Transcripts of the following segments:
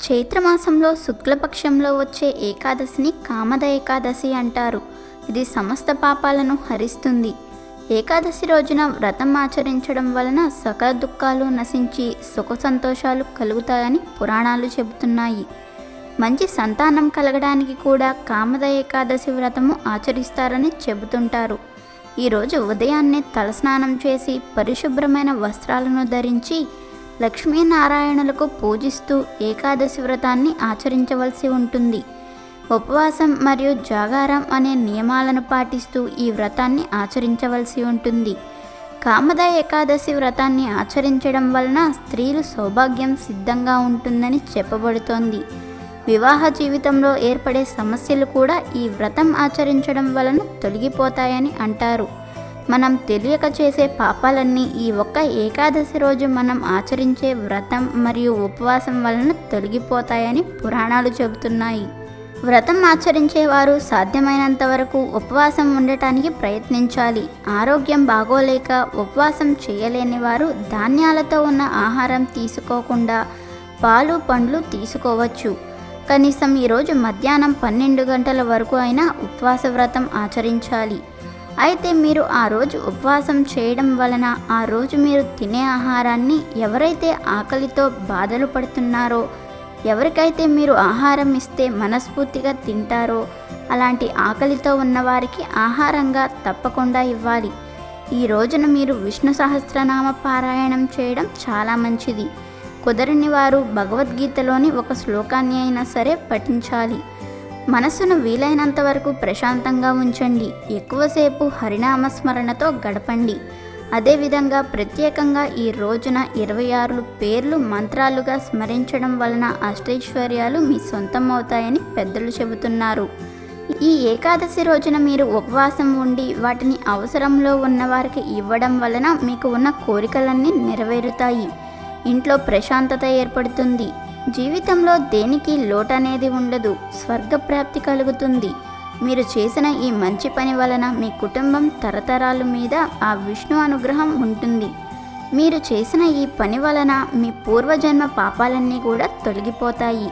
చైత్రమాసంలో శుక్లపక్షంలో వచ్చే ఏకాదశిని కామద ఏకాదశి అంటారు. ఇది సమస్త పాపాలను హరిస్తుంది. ఏకాదశి రోజున వ్రతం ఆచరించడం వలన సకల దుఃఖాలు నశించి సుఖ సంతోషాలు కలుగుతాయని పురాణాలు చెబుతున్నాయి. మంచి సంతానం కలగడానికి కూడా కామద ఏకాదశి వ్రతము ఆచరిస్తారని చెబుతుంటారు. ఈరోజు ఉదయాన్నే తలస్నానం చేసి పరిశుభ్రమైన వస్త్రాలను ధరించి లక్ష్మీనారాయణులకు పూజిస్తూ ఏకాదశి వ్రతాన్ని ఆచరించవలసి ఉంటుంది. ఉపవాసం మరియు జాగారం అనే నియమాలను పాటిస్తూ ఈ వ్రతాన్ని ఆచరించవలసి ఉంటుంది. కామద ఏకాదశి వ్రతాన్ని ఆచరించడం వలన స్త్రీలు సౌభాగ్యం సిద్ధంగా ఉంటుందని చెప్పబడుతోంది. వివాహ జీవితంలో ఏర్పడే సమస్యలు కూడా ఈ వ్రతం ఆచరించడం వలన తొలగిపోతాయని అంటారు. మనం తెలియక చేసే పాపాలన్నీ ఈ ఒక్క ఏకాదశి రోజు మనం ఆచరించే వ్రతం మరియు ఉపవాసం వలన తొలగిపోతాయని పురాణాలు చెబుతున్నాయి. వ్రతం ఆచరించేవారు సాధ్యమైనంత వరకు ఉపవాసం ఉండటానికి ప్రయత్నించాలి. ఆరోగ్యం బాగోలేక ఉపవాసం చేయలేని వారు ధాన్యాలతో ఉన్న ఆహారం తీసుకోకుండా పాలు పండ్లు తీసుకోవచ్చు. కనీసం ఈరోజు మధ్యాహ్నం పన్నెండు గంటల వరకు అయినా ఉపవాస వ్రతం ఆచరించాలి. అయితే మీరు ఆ రోజు ఉపవాసం చేయడం వలన ఆ రోజు మీరు తినే ఆహారాన్ని ఎవరైతే ఆకలితో బాధలు పడుతున్నారో ఎవరికైతే మీరు ఆహారం ఇస్తే మనస్ఫూర్తిగా తింటారో అలాంటి ఆకలితో ఉన్నవారికి ఆహారంగా తప్పకుండా ఇవ్వాలి. ఈ రోజున మీరు విష్ణు సహస్రనామ పారాయణం చేయడం చాలా మంచిది. కుదరని వారు భగవద్గీతలోని ఒక శ్లోకాన్ని అయినా సరే పఠించాలి. మనసును వీలైనంత వరకు ప్రశాంతంగా ఉంచండి. ఎక్కువసేపు హరినామస్మరణతో గడపండి. అదేవిధంగా ప్రత్యేకంగా ఈ రోజున ఇరవై ఆరు పేర్లు మంత్రాలుగా స్మరించడం వలన అష్టైశ్వర్యాలు మీ సొంతం అవుతాయని పెద్దలు చెబుతున్నారు. ఈ ఏకాదశి రోజున మీరు ఉపవాసం ఉండి వాటిని అవసరంలో ఉన్నవారికి ఇవ్వడం వలన మీకు ఉన్న కోరికలన్నీ నెరవేరుతాయి. ఇంట్లో ప్రశాంతత ఏర్పడుతుంది. జీవితంలో దేనికి లోటనేది ఉండదు స్వర్గప్రాప్తి కలుగుతుంది. మీరు చేసిన ఈ మంచి పని వలన మీ కుటుంబం తరతరాలు మీద ఆ విష్ణు అనుగ్రహం ఉంటుంది. మీరు చేసిన ఈ పని వలన మీ పూర్వజన్మ పాపాలన్నీ కూడా తొలగిపోతాయి.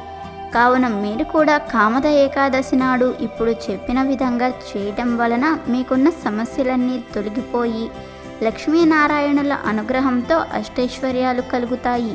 కావున మీరు కూడా కామద ఏకాదశి నాడు ఇప్పుడు చెప్పిన విధంగా చేయటం వలన మీకున్న సమస్యలన్నీ తొలగిపోయి లక్ష్మీనారాయణుల అనుగ్రహంతో అష్టైశ్వర్యాలు కలుగుతాయి.